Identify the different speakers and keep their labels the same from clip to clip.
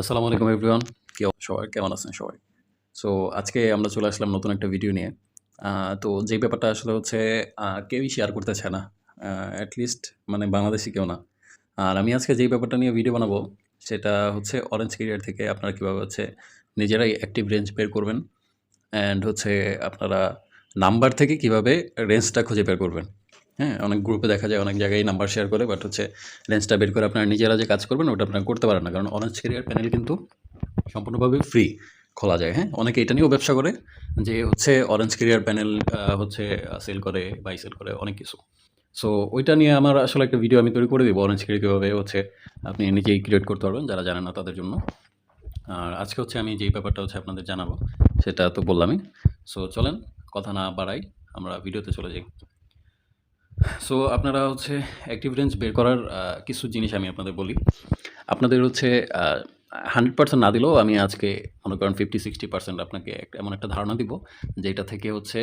Speaker 1: আসসালামু আলাইকুম এভরিওয়ান কি সবাই কেমন আছেন? সবাই। সো আজকে আমরা চলে আসলাম নতুন একটা ভিডিও নিয়ে। তো যে ব্যাপারটা আসলে হচ্ছে কেউই শেয়ার করতে চায় না। অ্যাটলিস্ট মানে বাংলাদেশি কেউ না। আর আমি আজকে যেই ব্যাপারটা নিয়ে ভিডিও বানাবো, সেটা হচ্ছে অরেঞ্জ ক্যারিয়ার থেকে আপনারা কীভাবে হচ্ছে নিজেরাই অ্যাক্টিভ রেঞ্জ বের করবেন অ্যান্ড হচ্ছে আপনারা নাম্বার থেকে কীভাবে রেঞ্জটা খুঁজে বের করবেন। হ্যাঁ অনেক গ্রুপে দেখা যায়, অনেক জায়গায় নাম্বার শেয়ার করে বাট হচ্ছে রেঞ্জটা বের করে আপনারা নিজেরা যে কাজ করবেন, ওটা আপনারা করতে পারেন না। কারণ অরেঞ্জ ক্যারিয়ার প্যানেল কিন্তু সম্পূর্ণভাবে ফ্রি খোলা যায়। হ্যাঁ অনেকে এটা নিয়েও ব্যবসা করে যে হচ্ছে অরেঞ্জ ক্যারিয়ার প্যানেল হচ্ছে সেল করে বাই সেল করে, অনেক কিছু। সো ওইটা নিয়ে আমার আসলে একটা ভিডিও আমি তৈরি করে দিব অরেঞ্জ ক্যারিয়ার কীভাবে হচ্ছে আপনি নিজেই ক্রিয়েট করতে পারবেন, যারা জানেন না তাদের জন্য। আর আজকে হচ্ছে আমি যেই ব্যাপারটা হচ্ছে আপনাদের জানাব, সেটা তো বললামই। সো চলেন, কথা না বাড়াই, আমরা ভিডিওতে চলে যাই। সো আপনারা হচ্ছে অ্যাক্টিভ রেঞ্জ বের করার কিছু জিনিস আমি আপনাদের বলি। আপনাদের হচ্ছে হান্ড্রেড পার্সেন্ট না দিলেও আমি আজকে মনে করেন ফিফটি সিক্সটি পার্সেন্ট আপনাকে এমন একটা ধারণা দিব, যেটা থেকে হচ্ছে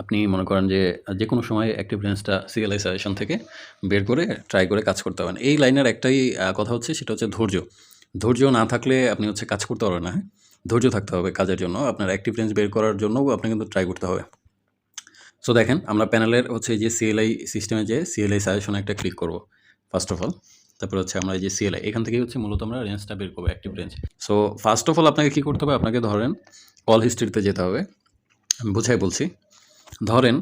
Speaker 1: আপনি মনে করেন যে যে কোনো সময় অ্যাক্টিভ রেঞ্জটা সিএলআই থেকে বের করে ট্রাই করে কাজ করতে পারেন। এই লাইনের একটাই কথা হচ্ছে, সেটা হচ্ছে ধৈর্য। ধৈর্য না থাকলে আপনি হচ্ছে কাজ করতে পারবেন না হ্যাঁ? ধৈর্য থাকতে হবে কাজের জন্য। আপনার অ্যাক্টিভ রেঞ্জ বের করার জন্যও আপনাকে কিন্তু ট্রাই করতে হবে। সো দেখেন, আমরা প্যানেলের হচ্ছে যে সিএলআই সিস্টেমে যে সিএলআই সাজেশন একটা ক্লিক করব ফার্স্ট অফ অল তারপর হচ্ছে আমরা এই যে সিএলআই এখান থেকে হচ্ছে মূলত আমরা রেঞ্জটা বের করব active range so first of all আপনাকে কী করতে হবে? আপনাকে ধরেন কল হিস্ট্রিতে যেতে হবে। আমি বুঝাই বলছি। ধরেন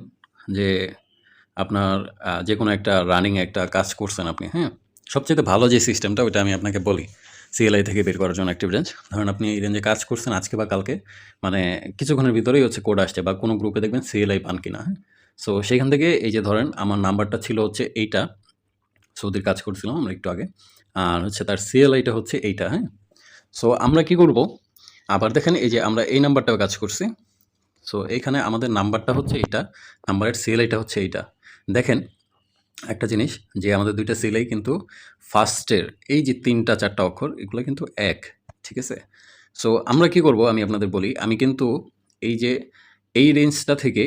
Speaker 1: যে আপনার যে কোনো একটা রানিং একটা কাজ করছেন আপনি হ্যাঁ? সবচেয়ে ভালো যে সিস্টেমটা ওইটা আমি আপনাকে বলি। সিএলআই থেকে বের করার জন্য অ্যাক্টিভ রেঞ্জ ধরেন আপনি এই রেঞ্জে কাজ করছেন আজকে বা কালকে মানে কিছুক্ষণের ভিতরেই হচ্ছে কোড আসছে বা কোনো গ্রুপে দেখবেন সিএলআই পান কিনা হ্যাঁ? সো সেখান থেকে এই যে ধরেন আমার নাম্বারটা ছিল হচ্ছে এইটা, সৌদির কাজ করছিলাম আমরা একটু আগে, আর হচ্ছে তার সিএলআইটা হচ্ছে এইটা হ্যাঁ? সো আমরা কি করব? আবার দেখেন এই যে আমরা এই নাম্বারটাও কাজ করছি। সো এইখানে আমাদের নাম্বারটা হচ্ছে এইটা নাম্বারের সিএলআইটা হচ্ছে এইটা। দেখেন একটা জিনিস যে আমাদের দুইটা সিএলআই কিন্তু ফার্স্টের এই যে তিনটা চারটা অক্ষর, এগুলো কিন্তু এক, ঠিক আছে? সো আমরা কি করব? আমি আপনাদের বলি, আমি কিন্তু এই যে এই রেঞ্জটা থেকে,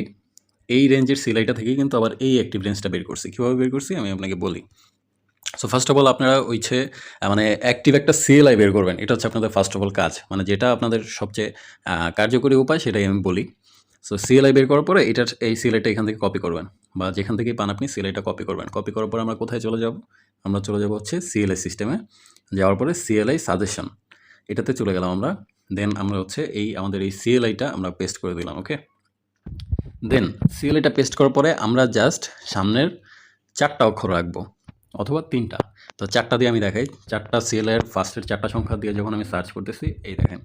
Speaker 1: এই রেঞ্জের সিলাইটা থেকে কিন্তু আবার এই অ্যাক্টিভ রেঞ্জটা বের করছি। কীভাবে বের করছি? আমি আপনাকে বলি। সো ফার্স্ট অফ অল আপনারা হচ্ছে মানে অ্যাক্টিভ একটা সিএলআই বের করবেন। এটা হচ্ছে আপনাদের ফার্স্ট অফ অল কাজ। মানে যেটা আপনাদের সবচেয়ে কার্যকরী উপায়, সেটাই আমি বলি। সো সিএলআই বের করার পরে এটার, এই সিএলআইটা এখান থেকে কপি করবেন। বা যেখান থেকে পান আপনি সিএলআইটা কপি করবেন। কপি করার পরে আমরা কোথায় চলে যাব? আমরা চলে যাব হচ্ছে সিএলআই সিস্টেমে যাওয়ার পরে সিএলআই সাজেশন এটাতে চলে গেলাম আমরা। দেন আমরা হচ্ছে এই আমাদের এই সিএলআইটা আমরা পেস্ট করে দিলাম ওকে দেন সিএলআইটা পেস্ট করার পরে আমরা জাস্ট সামনের চারটা অক্ষর রাখব, অথবা তিনটা। তো চারটা দিয়ে আমি দেখাই। চারটা সিএলআইয়ের ফার্স্টের চারটা সংখ্যা দিয়ে যখন আমি সার্চ করতেছি, এই দেখেন।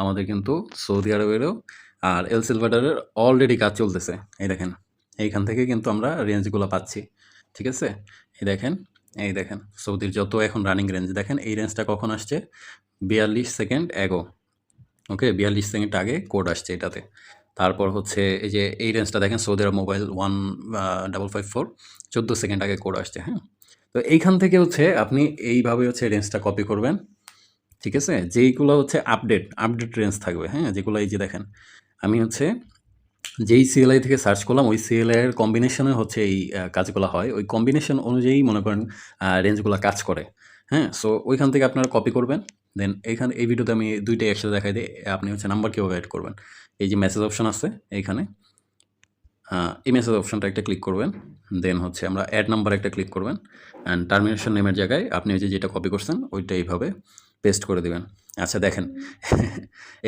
Speaker 1: আমাদের কিন্তু সৌদি আরবেরও আর এল সিলভাডারের অলরেডি কাজ চলতেছে। এই দেখেন। এইখান থেকে কিন্তু আমরা রেঞ্জগুলো পাচ্ছি। ঠিক আছে? এই দেখেন। এই দেখেন, সৌদির যত এখন রানিং রেঞ্জ দেখেন এই রেঞ্জটা কখন আসছে? বিয়াল্লিশ সেকেন্ড এগো ওকে বিয়াল্লিশ সেকেন্ড আগে কোড আসছে এটাতে। তারপর হচ্ছে এই যে এই রেঞ্জটা দেখেন Saudi Arab mobile one double five four চোদ্দ সেকেন্ড আগে কোড আসছে হ্যাঁ? তো এইখান থেকে হচ্ছে আপনি এইভাবে হচ্ছে রেঞ্জটা কপি করবেন, ঠিক আছে? যেইগুলো হচ্ছে আপডেট আপডেট রেঞ্জ থাকবে হ্যাঁ? যেগুলো এই যে দেখেন, আমি হচ্ছে যেই সিএলআই থেকে সার্চ করলাম, ওই সিএলআই এর কম্বিনেশনে হচ্ছে এই কাজগুলো হয়। ওই কম্বিনেশন অনুযায়ী মনে করেন রেঞ্জগুলো কাজ করে। হ্যাঁ সো ওইখান থেকে আপনারা কপি করবেন। দেন এইখানে, এই ভিডিওতে আমি দুইটাই একসাথে দেখাই দিই। আপনি হচ্ছে নাম্বার কীভাবে অ্যাড করবেন। এই যে মেসেজ অপশন আছে এইখানে এই মেসেজ অপশনটা একটা ক্লিক করবেন। দেন হচ্ছে আমরা অ্যাড নাম্বার একটা ক্লিক করবেন। অ্যান্ড টার্মিনেশন নেমের জায়গায় আপনি যে যেটা কপি করছেন, ওইটা এইভাবে পেস্ট করে দেবেন। আচ্ছা দেখেন।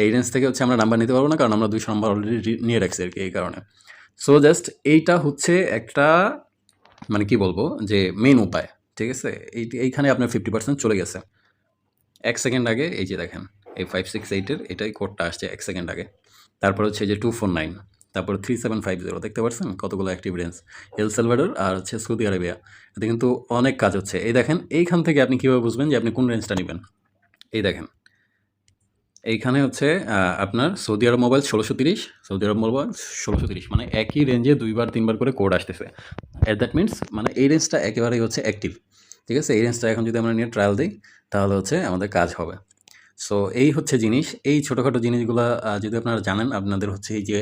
Speaker 1: এই রেঞ্জ থেকে হচ্ছে আমরা নাম্বার নিতে পারব না, কারণ আমরা দুইশো নাম্বার অলরেডি নিয়ে রাখছি আর কি এই কারণে। সো জাস্ট এইটা হচ্ছে একটা মানে কি বলব, যে মেন উপায়, ঠিক আছে? এই, এইখানে আপনার ফিফটি পার্সেন্ট চলে গেছে। এক সেকেন্ড আগে, এই যে দেখেন, এই ফাইভ সিক্স এইটের এটাই কোডটা আসছে এক সেকেন্ড আগে। তারপর হচ্ছে যে টু ফোর নাইন তারপর থ্রি সেভেন ফাইভ জিরো দেখতে পাচ্ছেন কতগুলো অ্যাক্টিভ রেঞ্জ এল সেলভাডর আর হচ্ছে সৌদি আরবিয়া এতে কিন্তু অনেক কাজ হচ্ছে। এই দেখেন, এইখান থেকে আপনি কীভাবে বুঝবেন যে আপনি কোন রেঞ্জটা নেবেন? এই দেখেন এইখানে হচ্ছে আপনার সৌদি আরব মোবাইল ষোলোশো তিরিশ, সৌদি আরব মোবাইল ষোলোশো তিরিশ মানে একই রেঞ্জে দুইবার, তিনবার করে কোড আসতেছে। অ্যাট দ্যাট মিনস মানে এই রেঞ্জটা একেবারেই হচ্ছে অ্যাক্টিভ ঠিক আছে? এই রেঞ্জটা এখন যদি আমরা নিয়ে ট্রায়াল দিই, তাহলে হচ্ছে আমাদের কাজ হবে। সো এই হচ্ছে জিনিস, এই ছোটোখাটো জিনিসগুলো যদি আপনারা জানেন, আপনাদের হচ্ছে এই যে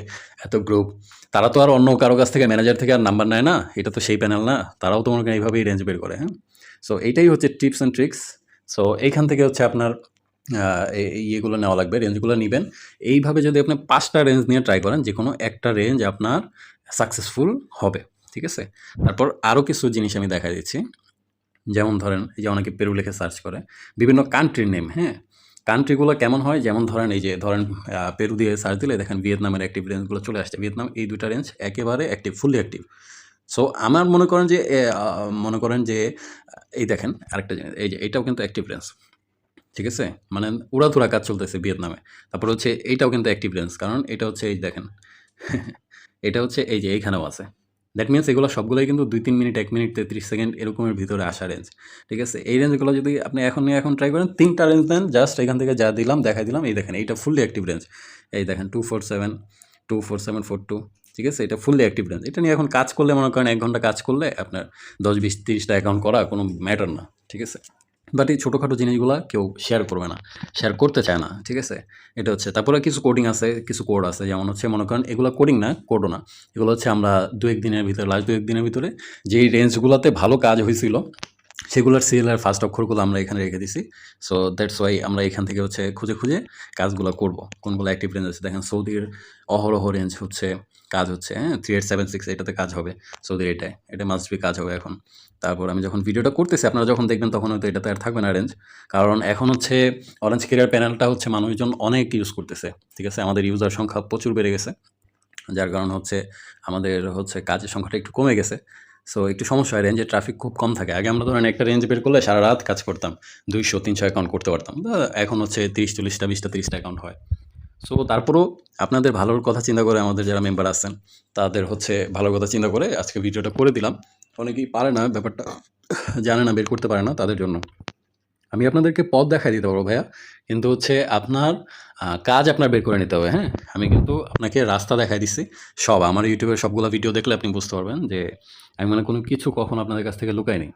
Speaker 1: এত গ্রুপ তারা তো আর অন্য কারও কাছ থেকে ম্যানেজার থেকে আর নাম্বার নেয় না, এটা তো সেই প্যানেল না, তারাও তো করেন এইভাবেই রেঞ্জ বের করে হ্যাঁ? সো এইটাই হচ্ছে টিপস অ্যান্ড ট্রিক্স সো এইখান থেকে হচ্ছে আপনার ইয়েগুলো নেওয়া লাগবে রেঞ্জগুলো নেবেন। এইভাবে যদি আপনি পাঁচটা রেঞ্জ নিয়ে ট্রাই করেন যে কোনো একটা রেঞ্জ আপনার সাকসেসফুল হবে, ঠিক আছে? তারপর আরও কিছু জিনিস আমি দেখা দিচ্ছি। যেমন ধরেন, এই যে অনেকে পেরু লিখে সার্চ করে, বিভিন্ন কান্ট্রির নেম হ্যাঁ? কান্ট্রিগুলো কেমন হয়? যেমন ধরেন, এই যে ধরেন পেরু দিয়ে সার্চ দিলে দেখেন ভিয়েতনামের অ্যাক্টিভ রেঞ্জগুলো চলে আসছে। ভিয়েতনাম এই দুইটা রেঞ্জ একেবারে অ্যাক্টিভ ফুললি অ্যাক্টিভ সো আমার মনে করেন যে মনে করেন যে, এই দেখেন, আরেকটা জিনিস, এই যে এটাও কিন্তু অ্যাক্টিভ রেঞ্জ ঠিক আছে? মানে উড়াধুরা কাজ চলতেছে ভিয়েতনামে। তারপর হচ্ছে এইটাও কিন্তু অ্যাক্টিভ রেঞ্জ কারণ এটা হচ্ছে এই দেখেন, এটা হচ্ছে এই যে এইখানেও আছে। দ্যাট মিনস এগুলো সবগুলোই কিন্তু দুই তিন মিনিট, এক মিনিট, তেত্রিশ সেকেন্ড এরকমের ভিতরে আসা রেঞ্জ ঠিক আছে? এই রেঞ্জগুলো যদি আপনি এখন এখন ট্রাই করেন, তিনটা রেঞ্জ দেন জাস্ট এখান থেকে যা দিলাম, দেখাই দিলাম, এই দেখেন, এইটা ফুললি অ্যাক্টিভ রেঞ্জ এই দেখেন two four seven two four seven four two ঠিক আছে? এটা ফুললি অ্যাক্টিভ রেঞ্জ এটা নিয়ে এখন কাজ করলে মনে করেন এক ঘণ্টা কাজ করলে আপনার দশ বিশ, তিরিশটা অ্যাকাউন্ট করা কোনো ম্যাটার না, ঠিক আছে? বাট এই ছোটোখাটো জিনিসগুলো কেউ শেয়ার করবে না শেয়ার করতে চায় না, ঠিক আছে? এটা হচ্ছে। তারপরে কিছু কোডিং আছে, কিছু কোড আছে, যেমন হচ্ছে মনে করেন এগুলো কোডিং না কোডও না। এগুলো হচ্ছে আমরা দু এক দিনের ভিতরে লাস্ট দু এক দিনের ভিতরে যেই রেঞ্জগুলোতে ভালো কাজ হয়েছিল, সেগুলোর সিএলের ফার্স্ট অক্ষরগুলো আমরা এখানে রেখে দিছি। সো দ্যাটস ওয়াই আমরা এখান থেকে হচ্ছে খুঁজে খুঁজে কাজগুলো করব। কোনগুলো অ্যাক্টিভ রেঞ্জ আছে? দেখেন সৌদির অহরহ রেঞ্জ হচ্ছে কাজ হচ্ছে হ্যাঁ? থ্রি এইট সেভেন সিক্স এটাতে কাজ হবে। সৌদির এটাই, এটা মাস্ট বি কাজ হবে এখন। তারপর আমি যখন ভিডিওটা করতেছি, আপনারা যখন দেখবেন তখন হয়তো এটাতে আর থাকবে না রেঞ্জ কারণ এখন হচ্ছে অরেঞ্জ কেরিয়ার প্যানেলটা হচ্ছে মানুষজন অনেক ইউজ করতেছে, ঠিক আছে? আমাদের ইউজার সংখ্যা প্রচুর বেড়ে গেছে। যার কারণ হচ্ছে আমাদের হচ্ছে কাজের সংখ্যাটা একটু কমে গেছে। সো একটু সমস্যা হয় রেঞ্জের ট্রাফিক খুব কম থাকে। আগে আমরা ধরেন একটা রেঞ্জ বের করলে সারা রাত কাজ করতাম। দুইশো, তিনশো অ্যাকাউন্ট করতে পারতাম। এখন হচ্ছে তিরিশ, চল্লিশটা, বিশটা, তিরিশটা অ্যাকাউন্ট হয়। সো তারপরেও আপনাদের ভালোর কথা চিন্তা করে আমাদের যারা মেম্বার আছেন, তাদের হচ্ছে ভালো কথা চিন্তা করে আজকে ভিডিওটা করে দিলাম। অনেকেই পারে না, ব্যাপারটা জানে না, বের করতে পারে না তাদের জন্য। আমি আপনাদেরকে পথ দেখাই দিতে পারব ভাইয়া। কিন্তু হচ্ছে আপনার কাজ আপনার বের করে নিতে হবে হ্যাঁ? আমি কিন্তু আপনাকে রাস্তা দেখাই দিচ্ছি সব, আমার ইউটিউবের সবগুলো ভিডিও দেখলে আপনি বুঝতে পারবেন যে আমি মানে কোনো কিছু কখনো আপনাদের কাছ থেকে লুকাইনি।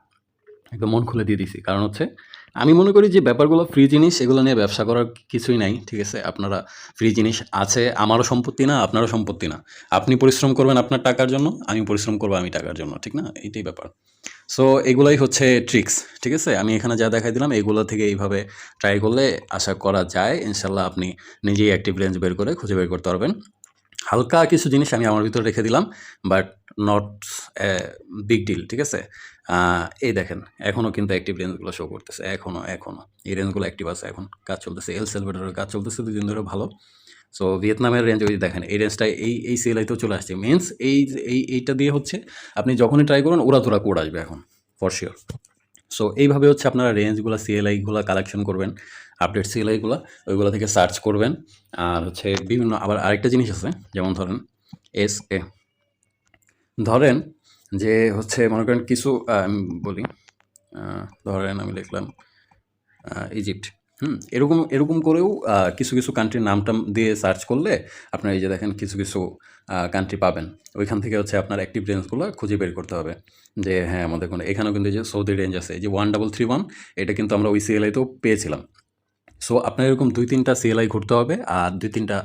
Speaker 1: একদম মন খুলে দিয়ে দিছি। কারণ হচ্ছে আমি মনে করি যে ব্যাপারগুলো ফ্রি জিনিস, এগুলো নিয়ে ব্যবসা করার কিছুই নাই, ঠিক আছে? আপনারা ফ্রি জিনিস আছে, আমারও সম্পত্তি না, আপনারও সম্পত্তি না। আপনি পরিশ্রম করবেন আপনার টাকার জন্য, আমি পরিশ্রম করব আমি টাকার জন্য, ঠিক না? এইটাই ব্যাপার। সো এগুলাই হচ্ছে ট্রিক্স ঠিক আছে? আমি এখানে যা দেখাই দিলাম, এগুলো থেকে এইভাবে ট্রাই করলে আশা করা যায় ইনশাল্লাহ আপনি নিজেই অ্যাক্টিভ রেঞ্জ বের করে খুঁজে বের করতে পারবেন। হালকা কিছু জিনিস আমি আমার ভিতরে রেখে দিলাম বাট নট বিগ ডিল ঠিক আছে? এই দেখেন এখনও কিন্তু অ্যাক্টিভ রেঞ্জগুলো শো করতেছে এখনও এখনও এই রেঞ্জগুলো অ্যাক্টিভ আছে এখন, কাজ চলতেছে। এল সেলভেটারের কাজ চলতেছে দুদিন ধরে ভালো। সো ভিয়েতনামের রেঞ্জ ওই দেখেন, এই রেঞ্জটা এই এই সিএলআইতেও চলে আসছে। মিনস এই এই, এইটা দিয়ে হচ্ছে, আপনি যখনই ট্রাই করুন ওরা তোরা কোড আসবে এখন ফর শিওর সো এইভাবে হচ্ছে আপনারা রেঞ্জগুলো সিএলআইগুলো কালেকশন করবেন। আপডেট সিএলআইগুলো ওইগুলো থেকে সার্চ করবেন। আর হচ্ছে বিভিন্ন আবার আরেকটা জিনিস আছে, যেমন ধরেন এস এ ধরেন যে হচ্ছে মনে করেন কিছু আমি বলি ধরেন আমি লিখলাম ইজিপ্ট হুম, এরকম এরকম করেও কিছু কিছু কান্ট্রির নামটা দিয়ে সার্চ করলে আপনার এই যে দেখেন কিছু কিছু কান্ট্রি পাবেন। ওইখান থেকে হচ্ছে আপনার অ্যাক্টিভ রেঞ্জগুলো খুঁজে বের করতে হবে। যে হ্যাঁ আমাদের কোনো, এখানেও কিন্তু যে সৌদি রেঞ্জ আছে, এই যে ওয়ান ডাবল থ্রি ওয়ান এটা কিন্তু আমরা ওই সিএলআইতেও পেয়েছিলাম। সো আপনার এরকম দুই তিনটা সিএলআই ঘুরতে হবে আর দুই তিনটা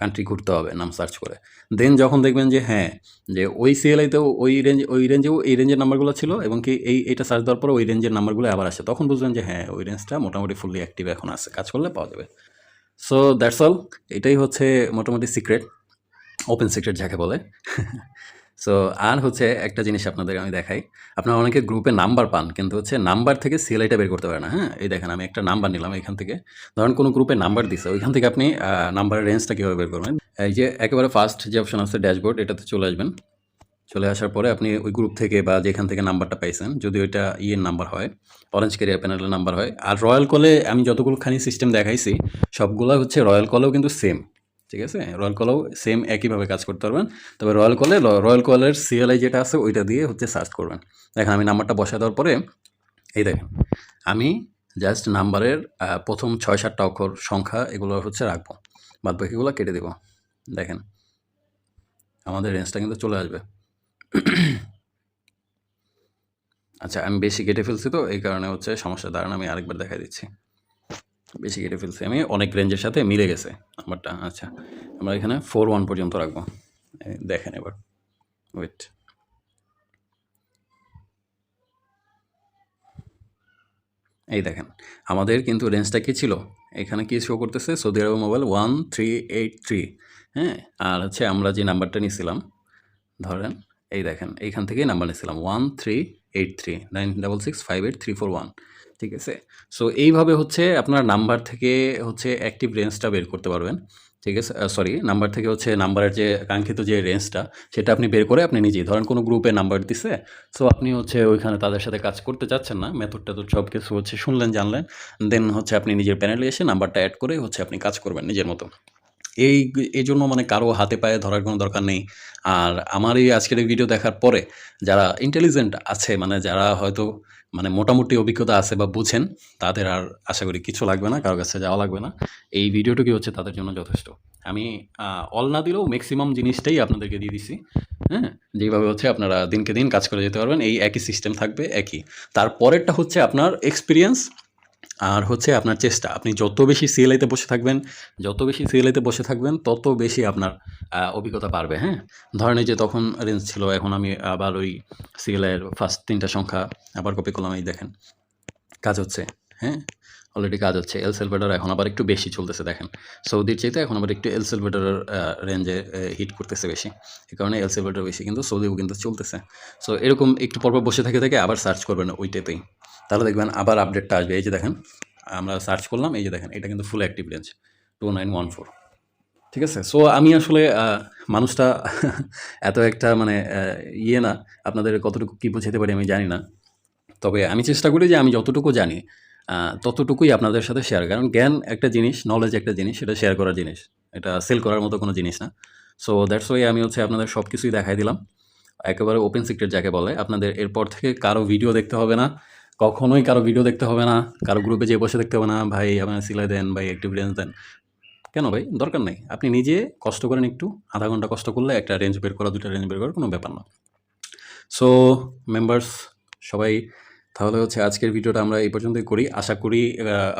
Speaker 1: কান্ট্রি ঘুরতে হবে নাম সার্চ করে। দেন যখন দেখবেন যে হ্যাঁ যে ওই সিএলআইতেও ওই রেঞ্জ ওই রেঞ্জেও এই রেঞ্জের নাম্বারগুলো ছিল এবং কি এই, এইটা সার্চ দেওয়ার পরে ওই রেঞ্জের নাম্বারগুলো আবার আসে, তখন বুঝবেন যে হ্যাঁ ওই রেঞ্জটা মোটামুটি ফুললি অ্যাক্টিভ এখন আছে। কাজ করলে পাওয়া যাবে। সো দ্যাটস অল এটাই হচ্ছে মোটামুটি সিক্রেট ওপেন সিক্রেট যাকে বলে। সো আর হচ্ছে একটা জিনিস আপনাদের আমি দেখাই। আপনারা অনেকে গ্রুপে নাম্বার পান, কিন্তু হচ্ছে নাম্বার থেকে সিএলআইটা বের করতে পারে না হ্যাঁ? এই দেখেন, আমি একটা নাম্বার নিলাম এখান থেকে। ধরেন কোনো গ্রুপে নাম্বার দিছে, ওইখান থেকে আপনি নাম্বারের রেঞ্জটা কীভাবে বের করবেন? এই যে একেবারে ফার্স্ট যে অপশন আছে ড্যাশবোর্ড এটাতে চলে আসবেন। চলে আসার পরে আপনি ওই গ্রুপ থেকে বা যেখান থেকে নাম্বারটা পাইছেন, যদি ওইটা ইয়ের নাম্বার হয় অরেঞ্জ ক্যারিয়ার প্যানেলের নাম্বার হয়। আর রয়্যাল কলে আমি যতগুলোখানি সিস্টেম দেখাইছি, সবগুলো হচ্ছে রয়্যাল কলেও কিন্তু সেম ঠিক আছে? রয়্যাল কলেও সেম একইভাবে কাজ করতে পারবেন। তবে রয়্যাল কলে রয়্যাল কলের সিএলআই যেটা আছে, ওইটা দিয়ে হচ্ছে সার্চ করবেন। দেখেন, আমি নাম্বারটা বসা দেওয়ার পরে, এই দেখেন, আমি জাস্ট নাম্বারের প্রথম ছয় সাতটা অক্ষর সংখ্যা এগুলো হচ্ছে রাখব। বাদ বাকিগুলো কেটে দেবো। দেখেন, আমাদের রেঞ্জটা কিন্তু চলে আসবে। আচ্ছা আমি বেশি কেটে ফেলছি তো, এই কারণে হচ্ছে সমস্যা দাঁড়ান, আমি আরেকবার দেখা দিচ্ছি। বেশি কেটে ফেলছি আমি। অনেক রেঞ্জের সাথে মিলে গেছে নাম্বারটা আচ্ছা আমরা এখানে ফোর ওয়ান পর্যন্ত রাখব। দেখেন এবার। ওয়েট এই দেখেন, আমাদের কিন্তু রেঞ্জটা কী ছিল? এখানে কি শো করতেছে? Saudi Arab mobile one three eight three হ্যাঁ আর হচ্ছে আমরা যে নাম্বারটা নিয়েছিলাম ধরেন, এই দেখেন, এইখান থেকেই নাম্বার নিয়েছিলাম one three eight three nine double six five eight three four one ঠিক আছে? সো এইভাবে হচ্ছে আপনার নাম্বার থেকে হচ্ছে অ্যাক্টিভ রেঞ্জটা বের করতে পারবেন। ঠিক আছে? সরি নাম্বার থেকে হচ্ছে নাম্বারের যে কাঙ্ক্ষিত যে রেঞ্জটা সেটা আপনি বের করে আপনি নিজেই, ধরেন কোনো গ্রুপে নাম্বার দিছে সো আপনি হচ্ছে ওইখানে তাদের সাথে কাজ করতে চাচ্ছেন না মেথড টেথড সব কিছু হচ্ছে শুনলেন, জানলেন দেন হচ্ছে আপনি নিজের প্যানেলে এসে নাম্বারটা অ্যাড করে হচ্ছে আপনি কাজ করবেন নিজের মতো। এই এই জন্য মানে কারও হাতে পায়ে ধরার কোনো দরকার নেই। আর আমার এই আজকের ভিডিও দেখার পরে, যারা ইন্টেলিজেন্ট আছে মানে যারা হয়তো মানে মোটামুটি অভিজ্ঞতা আছে বা বুঝেন, তাদের আর আশা করি কিছু লাগবে না কারোর কাছে যাওয়া লাগবে না। এই ভিডিওটুকু হচ্ছে তাদের জন্য যথেষ্ট। আমি অল না দিলেও ম্যাক্সিমাম জিনিসটাই আপনাদেরকে দিয়ে দিছি হ্যাঁ? যেভাবে হচ্ছে আপনারা দিনকে দিন কাজ করে যেতে পারবেন, এই একই সিস্টেম থাকবে, একই। তারপরেরটা হচ্ছে আপনার এক্সপিরিয়েন্স আর হচ্ছে আপনার চেষ্টা। আপনি যত বেশি সিএলআইতে বসে থাকবেন, যত বেশি সিএলআইতে বসে থাকবেন, তত বেশি আপনার অভিজ্ঞতা পারবে হ্যাঁ? ধরেন যে তখন রেঞ্জ ছিল, এখন আমি আবার ওই সিএলআইয়ের ফার্স্ট তিনটা সংখ্যা আবার কপি করলাম, এই দেখেন। কাজ হচ্ছে হ্যাঁ? অলরেডি কাজ হচ্ছে। এল সেলভেডার এখন আবার একটু বেশি চলতেছে, দেখেন। সৌদির চাইতে এখন আবার একটু এল সেলভেডারের রেঞ্জে হিট করতেছে বেশি। এই কারণে এল সেলভেডার বেশি, কিন্তু সৌদিও কিন্তু চলতেছে। সো এরকম একটু পরপর বসে থেকে থেকে আবার সার্চ করবেন ওই টাইপেই তাহলে দেখবেন আবার আপডেটটা আসবে। এই যে দেখেন, আমরা সার্চ করলাম, এই যে দেখেন, এটা কিন্তু full active range two nine one four ঠিক আছে? সো আমি আসলে মানুষটা এত একটা মানে ইয়ে না, আপনাদের কতটুকু কী বোঝাতে পারি আমি জানি না। তবে আমি চেষ্টা করি যে আমি যতটুকু জানি ততটুকুই আপনাদের সাথে শেয়ার কারণ জ্ঞান একটা জিনিস নলেজ একটা জিনিস, সেটা শেয়ার করার জিনিস। এটা সেল করার মতো কোনো জিনিস না। সো দ্যাটস ওয়াই আমি হচ্ছে আপনাদের সব কিছুই দেখাই দিলাম। একেবারে ওপেন সিক্রেট যাকে বলে। আপনাদের এরপর থেকে কারও ভিডিও দেখতে হবে না। কখনোই কারও ভিডিও দেখতে হবে না। কারও গ্রুপে যেয়ে বসে দেখতে হবে না। ভাই, আপনার সিলাই দেন, ভাই, একটু রেঞ্জ দেন। কেন ভাই? দরকার নেই। আপনি নিজে কষ্ট করেন একটু। আধা ঘণ্টা কষ্ট করলে একটা রেঞ্জ বের করা, দুটো রেঞ্জ বের করার কোনো ব্যাপার না। সো মেম্বার্স সবাই তাহলে হচ্ছে আজকের ভিডিওটা আমরা এই পর্যন্তই করি। আশা করি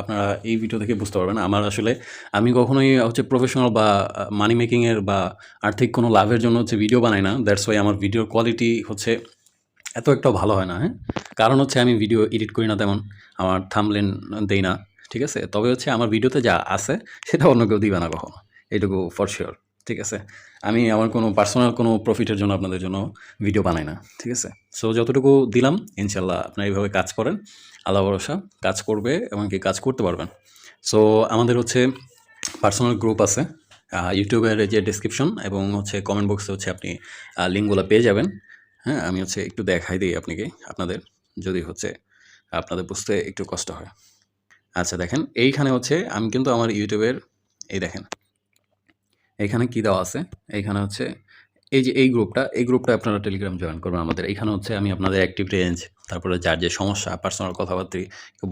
Speaker 1: আপনারা এই ভিডিও থেকে বুঝতে পারবেন। আমার আসলে, আমি কখনোই হচ্ছে প্রফেশনাল বা মানি মেকিংয়ের বা, আর্থিক কোনো লাভের জন্য হচ্ছে ভিডিও বানাই না। দ্যাটস ওয়াই আমার ভিডিওর কোয়ালিটি হচ্ছে এত একটাও ভালো হয় না হ্যাঁ? কারণ হচ্ছে আমি ভিডিও এডিট করি না তেমন। আমার থামলেন দেই না, ঠিক আছে? তবে হচ্ছে আমার ভিডিওতে যা আছে, সেটা অন্য কেউ দিবে না কখনো। এইটুকু ফর শিওর ঠিক আছে? আমি আমার কোনো পার্সোনাল কোনো প্রফিটের জন্য আপনাদের জন্য ভিডিও বানাই না, ঠিক আছে? সো যতটুকু দিলাম, ইনশাল্লাহ আপনারা এইভাবে কাজ করেন। আল্লাহ ভরসা, কাজ করবে এবং কি কাজ করতে পারবেন। সো আমাদের হচ্ছে পার্সোনাল গ্রুপ আছে। ইউটিউবের যে ডিসক্রিপশন এবং হচ্ছে কমেন্ট বক্সে হচ্ছে আপনি লিঙ্কগুলো পেয়ে যাবেন। হ্যাঁ আমি হচ্ছে একটু দেখাই দিই আপনাকে, আপনাদের। যদি হচ্ছে আপনাদের বুঝতে একটু কষ্ট হয়। আচ্ছা দেখেন, এইখানে হচ্ছে আমি কিন্তু আমার ইউটিউবের এই দেখেন এইখানে কি দেওয়া আছে? এইখানে হচ্ছে এই যে এই গ্রুপটা এই গ্রুপটা আপনারা টেলিগ্রাম জয়েন করবেন আমাদের। এখানে হচ্ছে আমি আপনাদের অ্যাক্টিভ রেঞ্জ তারপরে যার যে সমস্যা পার্সোনাল কথাবার্তা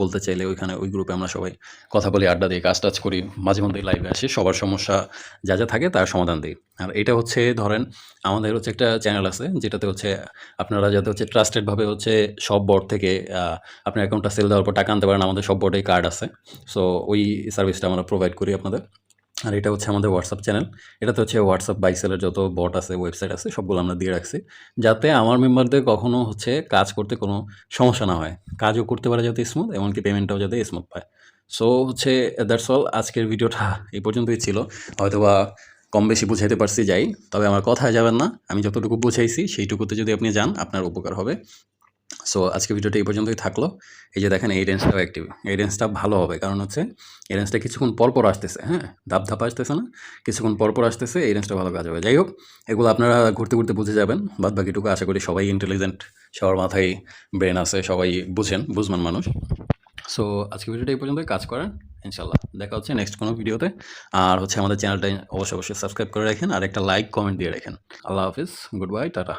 Speaker 1: বলতে চাইলে ওইখানে ওই গ্রুপে আমরা সবাই কথা বলি, আড্ডা দিই কাজ টাজ করি, মাঝে মধ্যে লাইভে আসি, সবার সমস্যা যা যা থাকে তার সমাধান দিই। আর এটা হচ্ছে, ধরেন আমাদের হচ্ছে একটা চ্যানেল আছে, যেটাতে হচ্ছে আপনারা যাতে হচ্ছে ট্রাস্টেডভাবে হচ্ছে সব বোর্ড থেকে আপনার অ্যাকাউন্টটা সেল দেওয়ার পর টাকা আনতে পারেন, আমাদের সব বোর্ডেই কার্ড আছে। সো ওই সার্ভিসটা আমরা প্রোভাইড করি আপনাদের। আর এটা হচ্ছে আমাদের হোয়াটসঅ্যাপ চ্যানেল এটাতে হচ্ছে হোয়াটসঅ্যাপ বাইসেলের যত বট আছে ওয়েবসাইট আছে, সবগুলো আমরা দিয়ে রাখছি। যাতে আমার মেম্বারদের কখনো হচ্ছে কাজ করতে কোনো সমস্যা না হয়। কাজও করতে পারে যাতে স্মুথ এমনকি পেমেন্টটাও যাতে স্মুথ পায়। সো হচ্ছে দ্যাটস অল আজকের ভিডিওটা এই পর্যন্তই ছিল। হয়তোবা কম বেশি বুঝাইতে পারছি, যাই। তবে আমার কথায় যাবেন না। আমি যতটুকু বুঝাইছি, সেইটুকুতে যদি আপনি যান, আপনার উপকার হবে। সো আজকে ভিডিওটা এই পর্যন্তই থাকল। এই যে দেখেন, এই রেঞ্জটাও অ্যাক্টিভ এই রেঞ্জটা ভালো হবে, কারণ হচ্ছে এই রেঞ্জটা কিছুক্ষণ পরপর আসতেছে হ্যাঁ? ধাপ ধাপ আসতেছে না, কিছুক্ষণ পরপর আসতেছে, এই রেঞ্জটা ভালো কাজ হবে। যাই হোক, এগুলো আপনারা ঘুরতে ঘুরতে বুঝে যাবেন। বাদ বাকিটুকু আশা করি সবাই ইন্টেলিজেন্ট সবার মাথায় ব্রেন আছে, সবাই বুঝেন, বুঝমান মানুষ। সো আজকে ভিডিওটা এই পর্যন্তই, কাজ করেন ইনশাল্লাহ দেখা হচ্ছে নেক্সট কোনো ভিডিওতে আর হচ্ছে আমাদের চ্যানেলটা অবশ্যই অবশ্যই সাবস্ক্রাইব করে রাখেন, আর একটা লাইক কমেন্ট দিয়ে রাখেন। আল্লাহ হাফিজ গুড বাই টাটা।